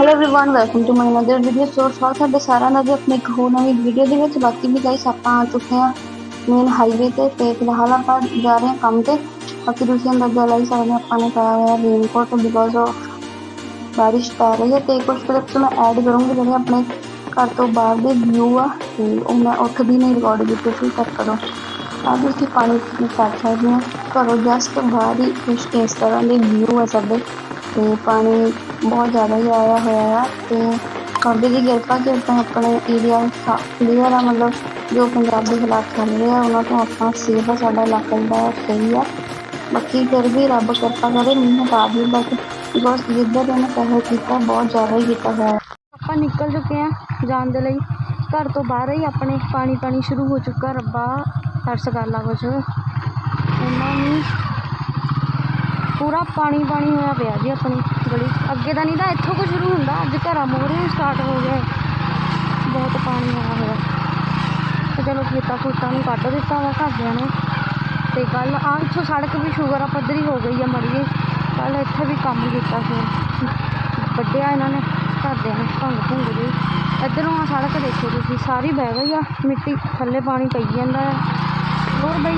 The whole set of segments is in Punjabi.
hello everyone welcome to my another video so ਸਵਾਗਤ ਹੈ ਤੁਹਾਡੇ ਸਾਰਿਆਂ ਦਾ ਜੀ ਆਪਣੀ ਇੱਕ ਹੋਰ ਨਵੀਂ ਵੀਡੀਓ ਦੇ ਵਿੱਚ ਬਾਕੀ ਵੀ ਗਾਈਸ ਆਪਾਂ ਆ ਚੁੱਕੇ ਹਾਂ ਮੇਨ ਹਾਈਵੇ ਤੇ ਤੇ ਫਿਲਹਾਲ ਆਪਾਂ ਜਾ ਰਹੇ ਹਾਂ ਕੰਮ ਤੇ ਬਾਕੀ ਤੁਸੀਂ ਅੰਦਾਜ਼ਾ ਲਾਈ ਸਕਦੇ ਹੋ ਆਪਾਂ ਨੇ ਪਾਇਆ ਹੋਇਆ ਰੇਨਕੋਟ ਬਿਕੋਜ਼ ਆਫ ਬਾਰਿਸ਼ ਪੈ ਰਹੀ ਹੈ ਤੇ ਕੁਝ ਕਲਿੱਪਸ ਮੈਂ ਐਡ ਕਰੂੰਗੀ ਜਿਹੜੇ ਆਪਣੇ ਘਰ ਤੋਂ ਬਾਹਰ ਦੇ ਵਿਊ ਆ ਤੇ ਉਹ ਮੈਂ ਉੱਠਦੀ ਨਹੀਂ ਰਿਕਾਰਡ ਕੀਤੇ ਸੀ ਚੈੱਕ ਕਰੋ ਆ ਤੁਸੀਂ ਪਾਣੀ ਦੀ ਕਰ ਸਕਦੇ ਹੋ ਘਰੋਂ ਜਸਟ ਬਾਹਰ ਹੀ ਕੁਛ ਇਸ ਤਰ੍ਹਾਂ ਦੇ ਵਿਊ ਆ ਸਾਡੇ ਤੇ ਪਾਣੀ ਬਹੁਤ ਜ਼ਿਆਦਾ ਹੀ ਆਇਆ ਹੋਇਆ ਆ ਤੇ ਬਾਬੇ ਦੀ ਕਿਰਪਾ ਕਿ ਤਾਂ ਆਪਣੇ ਏਰੀਆ ਕਲੀਅਰ ਆ, ਮਤਲਬ ਜੋ ਪੰਜਾਬ ਦੇ ਹਾਲਾਤ ਚੱਲ ਰਹੇ ਆ, ਉਹਨਾਂ ਤੋਂ ਆਪਾਂ ਸੇਫ ਆ, ਸਾਡਾ ਇਲਾਕਾ ਜਿਹੜਾ ਸਹੀ ਆ। ਬਾਕੀ ਫਿਰ ਵੀ ਰੱਬ ਕਿਰਪਾ ਕਰੇ ਮੀਂਹ ਹਟਾ ਦੇ ਬਟ ਬਿਕੋਜ਼ ਜਿੱਦਾਂ ਦੇ ਉਹਨੇ ਕਹਿਰ ਕੀਤਾ, ਬਹੁਤ ਜ਼ਿਆਦਾ ਹੀ ਕੀਤਾ ਹੋਇਆ। ਆਪਾਂ ਨਿਕਲ ਚੁੱਕੇ ਆ ਜਾਣ ਦੇ ਲਈ। ਘਰ ਤੋਂ ਬਾਹਰ ਹੀ ਆਪਣੇ ਪਾਣੀ ਪਾਣੀ ਸ਼ੁਰੂ ਹੋ ਚੁੱਕਾ, ਰੱਬਾ ਤਰਸ ਕਰ ਲਾ ਕੁਛ। ਉਹਨਾਂ ਨੂੰ। ਪੂਰਾ ਪਾਣੀ ਪਾਣੀ ਹੋਇਆ ਪਿਆ ਜੀ ਆਪਣੀ ਗਲੀ 'ਚ। ਅੱਗੇ ਤਾਂ ਨਹੀਂ ਤਾਂ ਇੱਥੋਂ ਕੁ ਸ਼ੁਰੂ ਹੁੰਦਾ, ਅੱਜ ਘਰਾਂ ਮੋਰੇ ਸਟਾਰਟ ਹੋ ਗਿਆ ਬਹੁਤ ਪਾਣੀ ਆਇਆ ਹੋਇਆ। ਤੇ ਚਲੋ ਖੇਤਾਂ ਖੂਤਾਂ ਨੂੰ ਕੱਢ ਦਿੱਤਾ ਵਾ ਘਰਦਿਆਂ ਨੇ। ਤੇ ਕੱਲ ਆ ਇੱਥੋਂ ਸੜਕ ਵੀ ਸ਼ੂਗਰ ਆ, ਪੱਧਰੀ ਹੋ ਗਈ ਆ ਮੜੀਏ ਕੱਲ ਇੱਥੇ ਵੀ ਕੰਮ ਕੀਤਾ ਸੀ। ਵੱਢਿਆ ਇਹਨਾਂ ਨੇ ਘਰਦਿਆਂ ਨੇ, ਭੰਗ ਭੁੰਗ ਗਈ ਇੱਧਰੋਂ ਆ ਸੜਕ ਦੇਖੋ ਤੁਸੀਂ, ਸਾਰੀ ਬਹਿ ਗਈ ਆ, ਮਿੱਟੀ ਥੱਲੇ ਪਾਣੀ ਪਈ ਜਾਂਦਾ ਆ। ਹੋਰ ਬਈ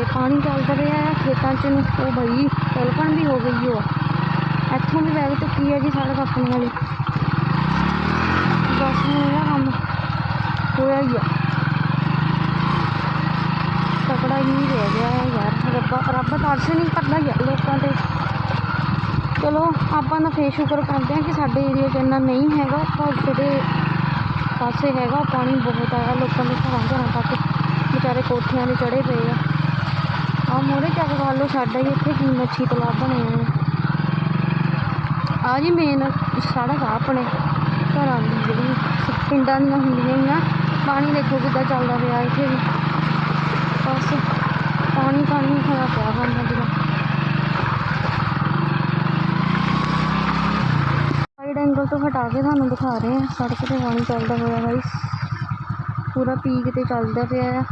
ਤੇ ਪਾਣੀ ਚੱਲਦਾ ਰਿਹਾ ਆ ਖੇਤਾਂ 'ਚ ਨੂੰ ਉਹ ਬਈ ਤਿਲਕਣ ਵੀ ਹੋ ਗਈ ਉਹ ਇੱਥੋਂ ਵੀ ਵੈਗ ਚੁੱਕੀ ਹੈ ਜੀ ਸੜਕ ਆਪਣੀ ਵਾਲੀ। ਬਸ ਹੁਣ ਇਹਦਾ ਕੰਮ ਹੋਇਆ ਹੀ ਆ। ਤਕੜਾ ਹੀ ਰਹਿ ਗਿਆ ਹੈ ਯਾਰ, ਰੱਬਾ, ਰੱਬ ਤਰਸ ਨਹੀਂ ਕਰਦਾ ਯਾਰ ਲੋਕਾਂ ਤੇ। ਚਲੋ, ਆਪਾਂ ਤਾਂ ਫੇਰ ਸ਼ੁਕਰ ਕਰਦੇ ਹਾਂ ਕਿ ਸਾਡੇ ਏਰੀਆ 'ਚ ਇੰਨਾ ਨਹੀਂ ਹੈਗਾ, ਪਰ ਜਿਹੜੇ ਪਾਸੇ ਹੈਗਾ, ਪਾਣੀ ਬਹੁਤ ਆਇਆ ਲੋਕਾਂ ਦੇ ਘਰਾਂ ਘਰਾਂ ਤੱਕ। ਵਿਚਾਰੇ ਕੋਠਿਆਂ 'ਤੇ ਚੜੇ ਪਏ ਆ। ਆ ਮੋਰੇ ਚੱਕ ਕਰ ਲਓ ਸਾਡਾ ਹੀ ਇੱਥੇ ਕੀ ਮੱਛੀ ਤਲਾਬ ਬਣੇ ਹੋਏ ਆ ਜੀ ਮੇਨ ਸੜਕ ਆ ਆਪਣੇ ਘਰਾਂ ਦੀ ਜਿਹੜੀ ਪਿੰਡਾਂ ਦੀਆਂ ਹੁੰਦੀਆਂ ਹੀ ਆ ਪਾਣੀ ਦੇਖੋ ਕਿੱਦਾਂ ਚੱਲਦਾ ਪਿਆ ਇੱਥੇ ਵੀ। ਬਸ ਪਾਣੀ ਪਾਣੀ ਹੋਇਆ ਪਿਆ ਬੰਦਾ ਜਿਹੜਾ ਸਾਈਡ ਐਂਗਲ ਤੋਂ ਹਟਾ ਕੇ ਤੁਹਾਨੂੰ ਦਿਖਾ ਰਹੇ ਆ ਸੜਕ ਤੇ ਪਾਣੀ ਚੱਲਦਾ ਹੋਇਆ ਗਾਈਸ ਪੂਰਾ ਪੀਕ ਤੇ ਚੱਲਦਾ ਪਿਆ ਆ।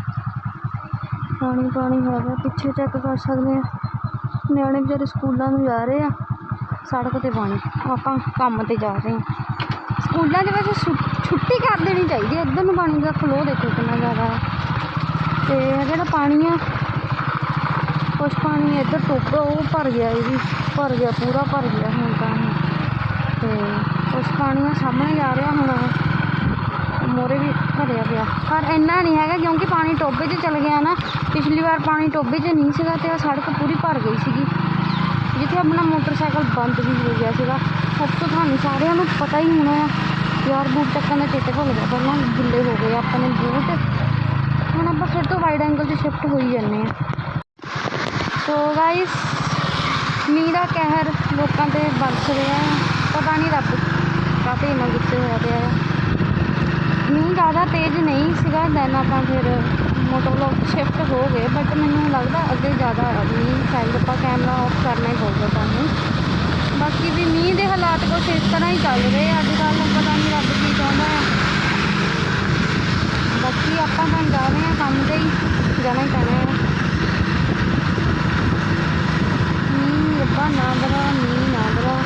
ਪਾਣੀ ਪਾਣੀ ਹੈਗਾ, ਪਿੱਛੇ ਚੈੱਕ ਕਰ ਸਕਦੇ ਆ ਨਿਆਣੇ ਵਿਚਾਰੇ ਸਕੂਲਾਂ ਨੂੰ ਜਾ ਰਹੇ ਆ, ਸੜਕ ਤੇ ਪਾਣੀ। ਆਪਾਂ ਕੰਮ ਤੇ ਜਾ ਰਹੇ ਆ ਸਕੂਲਾਂ 'ਚ ਵੈਸੇ ਛੁ- ਛੁੱਟੀ ਕਰ ਦੇਣੀ ਚਾਹੀਦੀ ਹੈ, ਇੱਧਰ ਨੂੰ ਪਾਣੀ ਦਾ ਖਲੋ ਦੇਖੋ ਕਿੰਨਾ ਜ਼ਿਆਦਾ ਹੈ। ਤੇ ਜਿਹੜਾ ਪਾਣੀ ਆ, ਕੁਛ ਪਾਣੀ ਇੱਧਰ ਟੁੱਟ ਉਹ ਭਰ ਗਿਆ, ਇਹ ਵੀ ਭਰ ਗਿਆ, ਪੂਰਾ ਭਰ ਗਿਆ ਹੁਣ ਤਾਂ। ਤੇ ਕੁਛ ਪਾਣੀ ਆ ਸਾਹਮਣੇ ਜਾ ਰਿਹਾ ਹੁਣ ਮੋਰੇ ਵੀ ਭਰਿਆ ਪਿਆ। ਪਰ ਇੰਨਾ ਨਹੀਂ ਹੈਗਾ ਕਿਉਂਕਿ ਪਾਣੀ ਟੋਬੇ 'ਚ ਚਲ ਗਿਆ ਨਾ। ਪਿਛਲੀ ਵਾਰ ਪਾਣੀ ਟੋਬੇ 'ਚ ਨਹੀਂ ਸੀਗਾ ਤੇ ਉਹ ਸੜਕ ਪੂਰੀ ਭਰ ਗਈ ਸੀਗੀ। ਜਿੱਥੇ ਆਪਣਾ ਮੋਟਰਸਾਈਕਲ ਬੰਦ ਵੀ ਹੋ ਗਿਆ ਸੀਗਾ। ਸਭ ਤੋਂ ਤੁਹਾਨੂੰ ਸਾਰਿਆਂ ਨੂੰ ਪਤਾ ਹੀ ਹੋਣਾ ਆ। ਯਾਰ ਬੂਟ ਚੱਕਣ ਦਾ ਚੇਤੇ ਭੁੱਲ ਗਿਆ। ਪਹਿਲਾਂ ਗਿੱਲੇ ਹੋ ਗਏ ਆਪਣੇ ਬੂਟ। ਹੁਣ ਆਪਾਂ ਫਿਰ ਤੋਂ ਵਾਈਡ ਐਂਗਲ 'ਚ ਸ਼ਿਫਟ ਹੋਈ ਜਾਂਦੇ ਆ ਸੋ ਗਾਇਸ ਮੀਂਹ ਦਾ ਕਹਿਰ ਲੋਕਾਂ ਤੇ ਬਰਸ ਰਿਹਾ। ਪਤਾ ਨਹੀਂ ਰੱਬ ਕਾਹਤੇ ਇੰਨਾ ਗੁੱਸੇ ਹੋ ਰਿਹਾ ਹੈ ਜ਼ਿਆਦਾ ਤੇਜ਼ ਨਹੀਂ ਸੀਗਾ ਦੈਨ ਆਪਾਂ ਫਿਰ ਮੋਟਰ ਸ਼ਿਫਟ ਹੋ ਗਏ ਬਟ ਮੈਨੂੰ ਲੱਗਦਾ ਅੱਗੇ ਜ਼ਿਆਦਾ ਮੀਂਹ ਸ਼ਾਇਦ ਆਪਾਂ ਕੈਮਰਾ ਆਫ ਕਰਨਾ ਹੀ ਪਊਗਾ ਸਾਨੂੰ। ਬਾਕੀ ਵੀ ਮੀਂਹ ਦੇ ਹਾਲਾਤ ਕੁਛ ਇਸ ਤਰ੍ਹਾਂ ਹੀ ਚੱਲ ਰਹੇ ਅੱਜ ਕੱਲ੍ਹ ਪਤਾ ਨਹੀਂ ਰੱਬ ਕੀ ਚਾਹੁੰਦਾ ਆ। ਬਾਕੀ ਆਪਾਂ ਤਾਂ ਜਾ ਰਹੇ ਹਾਂ ਕੰਮ ਤੇ ਹੀ, ਜਾਣਾ ਹੀ ਪੈਣਾ ਹੈ ਮੀਂਹ, ਰੱਬਾ ਨਾ ਬਰਾ ਮੀਂਹ ਨਾ ਬਰਾ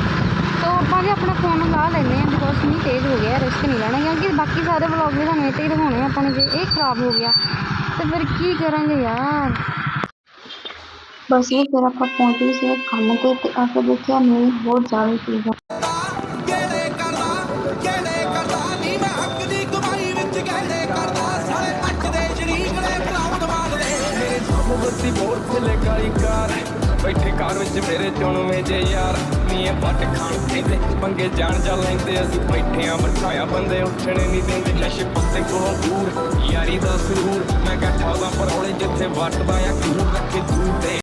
ਤੋ ਆਪਾਂ ਵੀ ਆਪਣਾ ਫੋਨ ਲਾ ਲੈਂਦੇ ਹਾਂ ਬਿਕੋਜ਼ ਮੀਂਹ ਤੇਜ਼ ਹੋ ਗਿਆ ਰਿਸਕ ਨਹੀਂ ਲੈਣਾ। ਕਿਉਂਕਿ ਬਾਕੀ ਸਾਰੇ ਵਲੌਗ ਵੀ ਤੁਹਾਨੂੰ ਤੇ ਹੀ ਦਿਖਾਉਣੇ ਆ ਆਪਾਂ ਨੇ ਜੇ ਇਹ ਖਰਾਬ ਹੋ ਗਿਆ ਤੇ ਫਿਰ ਕੀ ਕਰਾਂਗੇ ਯਾਰ? ਬਸ ਇਹ ਫਿਰ ਆਪਾਂ ਪਹੁੰਚ ਗਏ ਸੀ ਕੰਮ ਤੇ ਤੇ ਆਪਾਂ ਦੇਖਿਆ ਮੀਂਹ ਬਹੁਤ ਜ਼ਿਆਦਾ ਤੇਜ਼ ਆ ਗੇੜੇ ਕਰਦਾ ਗੇੜੇ ਕਰਦਾ ਨੀ ਮੈਂ ਹੱਕ ਦੀ ਕਮਾਈ ਵਿੱਚ ਗੇੜੇ ਕਰਦਾ ਸਾਰੇ ਪੱਟਦੇ ਸ਼ਰੀਕ ਨੇ ਕਲਾਉਡ ਮਾਰਦੇ ਮੇਰੇ ਸਾਹਮਣੇ ਬੱਤੀ ਬੋਰ ਥੱਲੇ ਕਾਲੀ ਕਾਰ। ਬੈਠੇ ਕਾਰ ਵਿੱਚ ਮੇਰੇ ਚੁਣਵੇਂ ਜੇ ਯਾਰ। ਨੀਏ ਵੱਟ ਖਾਣ ਕਹਿੰਦੇ, ਪੰਗੇ ਜਾਣ ਜਾ ਲੈਂਦੇ। ਅਸੀਂ ਬੈਠੇ ਆ ਬਠਾਇਆ ਬੰਦੇ, ਉੱਠਣੇ ਨਹੀਂ ਦਿੰਦੇ। ਨਸ਼ੇ ਪੱਤੇ ਕੋਲੋਂ ਦੂਰ, ਯਾਰੀ ਦਾ ਸਰੂਰ ਮੈਂ ਗੱਠਾ ਦਾ ਪਰੌਲੇ ਜਿੱਥੇ ਵੱਟਦਾ ਆ ਕੂਰ ਰੱਖੇ ਦੂਰ ਤੇ।